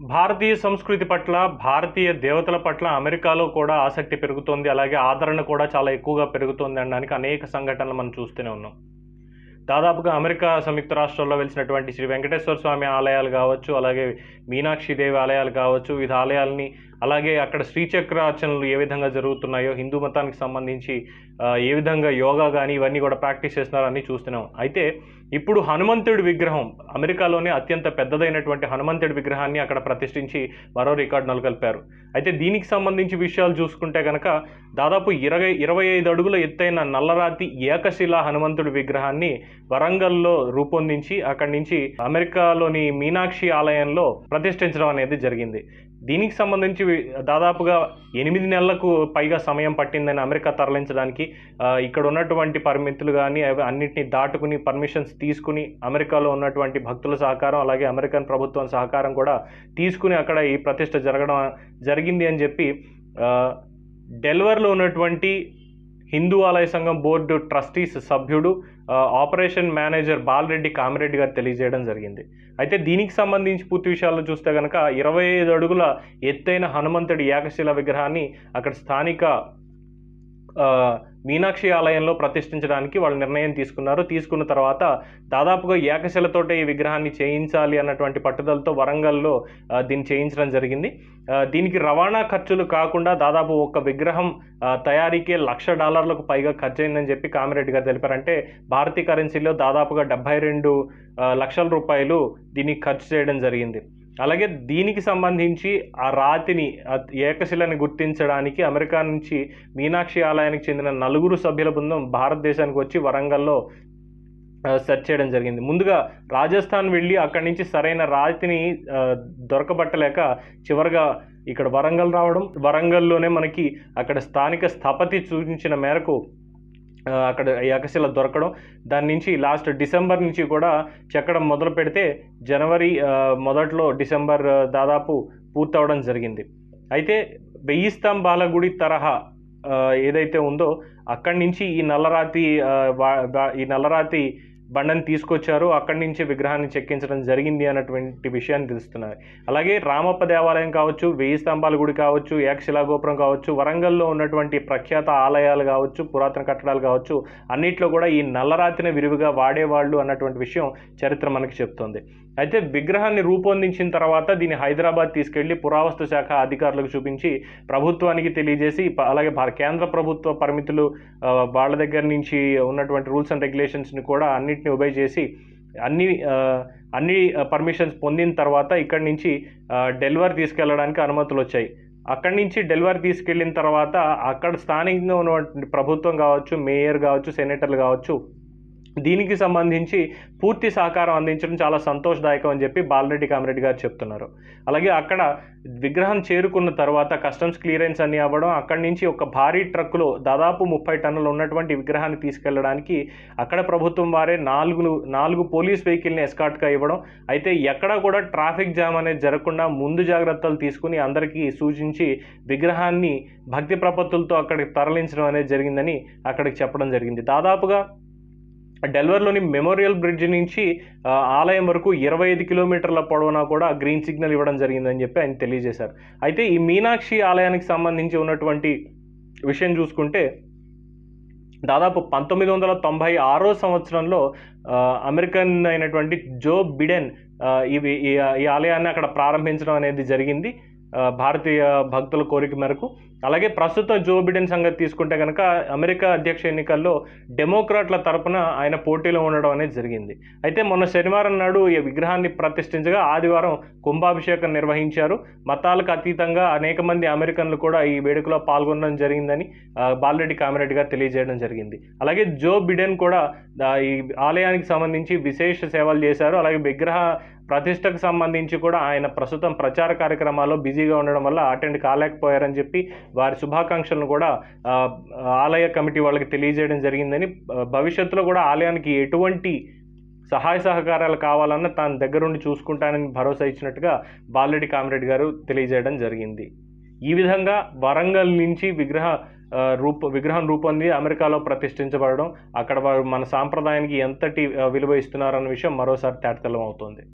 భారతీయ సంస్కృతి పట్ల భారతీయ దేవతల పట్ల అమెరికాలో కూడా ఆసక్తి పెరుగుతోంది. అలాగే ఆదరణ కూడా చాలా ఎక్కువగా పెరుగుతోంది అనడానికి అనేక సంఘటనలు మనం చూస్తూనే ఉన్నాం. దాదాపుగా అమెరికా సంయుక్త రాష్ట్రాల్లో వెలిసినటువంటి శ్రీ వెంకటేశ్వర స్వామి ఆలయాలు కావచ్చు అలాగే మీనాక్షి దేవి ఆలయాలు కావచ్చు వివిధ ఆలయాల్ని అలాగే అక్కడ శ్రీచక్ర ఆచరణలు ఏ విధంగా జరుగుతున్నాయో హిందూ మతానికి సంబంధించి ఏ విధంగా యోగా కానీ ఇవన్నీ కూడా ప్రాక్టీస్ చేస్తున్నారో అన్నీ చూస్తున్నాం. అయితే ఇప్పుడు హనుమంతుడి విగ్రహం అమెరికాలోనే అత్యంత పెద్దదైనటువంటి హనుమంతుడి విగ్రహాన్ని అక్కడ ప్రతిష్ఠించి మరో రికార్డు నెలకొల్పారు. అయితే దీనికి సంబంధించి విషయాలు చూసుకుంటే కనుక దాదాపు ఇరవై ఇరవై ఐదు అడుగుల ఎత్తైన నల్లరాతి ఏకశిలా హనుమంతుడి విగ్రహాన్ని వరంగల్లో రూపొందించి అక్కడి నుంచి అమెరికాలోని మీనాక్షి ఆలయంలో ప్రతిష్ఠించడం అనేది జరిగింది. దీనికి సంబంధించి దాదాపుగా ఎనిమిది నెలలకు పైగా సమయం పట్టిందని అమెరికా తరలించడానికి ఇక్కడ ఉన్నటువంటి పరిమితులు కానీ అన్నింటినీ దాటుకుని పర్మిషన్స్ తీసుకుని అమెరికాలో ఉన్నటువంటి భక్తుల సహకారం అలాగే అమెరికన్ ప్రభుత్వం సహకారం కూడా తీసుకుని అక్కడ ఈ ప్రతిష్ట జరగడం జరిగింది అని చెప్పి డెల్వర్లో ఉన్నటువంటి హిందూ ఆలయ సంఘం బోర్డు ట్రస్టీస్ సభ్యుడు ఆపరేషన్ మేనేజర్ బాలరెడ్డి కామిరెడ్డి గారు తెలియజేయడం జరిగింది. అయితే దీనికి సంబంధించి పూర్తి విషయాల్లో చూస్తే కనుక ఇరవై ఐదు అడుగుల ఎత్తైన హనుమంతుడి ఏకశిల విగ్రహాన్ని అక్కడ స్థానిక మీనాక్షి ఆలయంలో ప్రతిష్ఠించడానికి వాళ్ళు నిర్ణయం తీసుకున్నారు. తీసుకున్న తర్వాత దాదాపుగా ఏకశిలతోటే ఈ విగ్రహాన్ని చేయించాలి అన్నటువంటి పట్టుదలతో వరంగల్లో దీన్ని చేయించడం జరిగింది. దీనికి రవాణా ఖర్చులు కాకుండా దాదాపు ఒక విగ్రహం తయారీకే లక్ష డాలర్లకు పైగా ఖర్చు అయిందని చెప్పి కామిరెడ్డి గారు తెలిపారంటే భారతీయ కరెన్సీలో దాదాపుగా డెబ్బై రెండు లక్షల రూపాయలు దీనికి ఖర్చు చేయడం జరిగింది. అలాగే దీనికి సంబంధించి ఆ రాతిని ఏకశిలని గుర్తించడానికి అమెరికా నుంచి మీనాక్షి ఆలయానికి చెందిన నలుగురు సభ్యుల బృందం భారతదేశానికి వచ్చి వరంగల్లో సెర్చ్ చేయడం జరిగింది. ముందుగా రాజస్థాన్ వెళ్ళి అక్కడి నుంచి సరైన రాతిని దొరకబట్టలేక చివరిగా ఇక్కడ వరంగల్ రావడం. వరంగల్లోనే మనకి అక్కడ స్థానిక స్థపతి సూచించిన మేరకు అక్కడ ఏకశిల దొరకడం. దాని నుంచి లాస్ట్ డిసెంబర్ నుంచి కూడా చెక్కడం మొదలు పెడితే జనవరి మొదట్లో డిసెంబర్ దాదాపు పూర్తవడం జరిగింది. అయితే వెయ్యి స్తంభాల గుడి తరహా ఏదైతే ఉందో అక్కడి నుంచి ఈ నల్లరాతి ఈ నల్లరాతి బండని తీసుకొచ్చారు. అక్కడి నుంచి విగ్రహాన్ని చెక్కించడం జరిగింది అన్నటువంటి విషయాన్ని తెలుస్తున్నారు అలాగే రామప్ప దేవాలయం కావచ్చు వెయ్యి స్తంభాల గుడి కావచ్చు ఏకశిలా గోపురం కావచ్చు వరంగల్లో ఉన్నటువంటి ప్రఖ్యాత ఆలయాలు కావచ్చు పురాతన కట్టడాలు కావచ్చు అన్నిట్లో కూడా ఈ నల్లరాతిని విరివిగా వాడేవాళ్ళు అన్నటువంటి విషయం చరిత్ర మనకి చెప్తోంది. అయితే విగ్రహాన్ని రూపొందించిన తర్వాత దీన్ని హైదరాబాద్ తీసుకెళ్ళి పురావస్తు శాఖ అధికారులకు చూపించి ప్రభుత్వానికి తెలియజేసి అలాగే భార- కేంద్ర ప్రభుత్వ పరిమితులు వాళ్ళ దగ్గర నుంచి ఉన్నటువంటి రూల్స్ అండ్ రెగ్యులేషన్స్ని కూడా అన్ని అన్నిటిని ఒబై చేసి అన్ని అన్ని పర్మిషన్స్ పొందిన తర్వాత ఇక్కడి నుంచి డెలివర్ డెలివరీ తీసుకెళ్ళడానికి అనుమతులు వచ్చాయి. అక్కడి నుంచి డెలివరీ తీసుకెళ్ళిన తర్వాత అక్కడ స్థానికంగా ఉన్నటువంటి ప్రభుత్వం కావచ్చు మేయర్ కావచ్చు సెనేటర్లు కావచ్చు దీనికి సంబంధించి పూర్తి సహకారం అందించడం చాలా సంతోషదాయకం అని చెప్పి బాలరెడ్డి కామిరెడ్డి గారు చెప్తున్నారు. అలాగే అక్కడ విగ్రహం చేరుకున్న తర్వాత కస్టమ్స్ క్లియరెన్స్ అని అవ్వడం అక్కడి నుంచి ఒక భారీ ట్రక్కులో దాదాపు ముప్పై టన్నులు ఉన్నటువంటి విగ్రహాన్ని తీసుకెళ్ళడానికి అక్కడ ప్రభుత్వం వారే నాలుగు నాలుగు పోలీస్ వెహికల్ని ఎస్కాట్గా ఇవ్వడం అయితే ఎక్కడ కూడా ట్రాఫిక్ జామ్ అనేది జరగకుండా ముందు జాగ్రత్తలు తీసుకుని అందరికీ సూచించి విగ్రహాన్ని భక్తి ప్రపత్తులతో అక్కడికి తరలించడం అనేది జరిగిందని అక్కడికి చెప్పడం జరిగింది. దాదాపుగా డెల్వర్లోని మెమోరియల్ బ్రిడ్జ్ నుంచి ఆలయం వరకు ఇరవై ఐదు కిలోమీటర్ల పొడవునా కూడా గ్రీన్ సిగ్నల్ ఇవ్వడం జరిగిందని చెప్పి ఆయన తెలియజేశారు. అయితే ఈ మీనాక్షి ఆలయానికి సంబంధించి ఉన్నటువంటి విషయం చూసుకుంటే దాదాపు పంతొమ్మిది వందల తొంభై ఆరో సంవత్సరంలో అమెరికన్ అయినటువంటి జో బిడెన్ ఇవి ఈ ఈ ఆలయాన్ని అక్కడ ప్రారంభించడం అనేది జరిగింది. భారతీయ భక్తుల కోరిక మేరకు. అలాగే ప్రస్తుతం జో బిడెన్ సంగతి తీసుకుంటే కనుక అమెరికా అధ్యక్ష ఎన్నికల్లో డెమోక్రాట్ల తరపున ఆయన పోటీలో ఉండడం అనేది జరిగింది. అయితే మొన్న శనివారం నాడు ఈ విగ్రహాన్ని ప్రతిష్ఠించగా ఆదివారం కుంభాభిషేకం నిర్వహించారు. మతాలకు అతీతంగా అనేక మంది అమెరికన్లు కూడా ఈ వేడుకలో పాల్గొనడం జరిగిందని బాలరెడ్డి కామిరెడ్డి గారు తెలియజేయడం జరిగింది. అలాగే జో బిడెన్ కూడా ఈ ఆలయానికి సంబంధించి విశేష సేవలు చేశారు. అలాగే విగ్రహ ప్రతిష్టకు సంబంధించి కూడా ఆయన ప్రస్తుతం ప్రచార కార్యక్రమాల్లో బిజీగా ఉండడం వల్ల అటెండ్ కాలేకపోయారని చెప్పి వారి శుభాకాంక్షలను కూడా ఆలయ కమిటీ వాళ్ళకి తెలియజేయడం జరిగిందని భవిష్యత్తులో కూడా ఆలయానికి ఎటువంటి సహాయ సహకారాలు కావాలన్నా తాను దగ్గరుండి చూసుకుంటానని భరోసా ఇచ్చినట్టుగా బాలరెడ్డి కామిరెడ్డి గారు తెలియజేయడం జరిగింది. ఈ విధంగా వరంగల్ నుంచి విగ్రహ రూప విగ్రహం రూపొంది అమెరికాలో ప్రతిష్ఠించబడడం అక్కడ వారు మన సాంప్రదాయానికి ఎంతటి విలువ ఇస్తున్నారన్న విషయం మరోసారి తేటతెల్లం అవుతుంది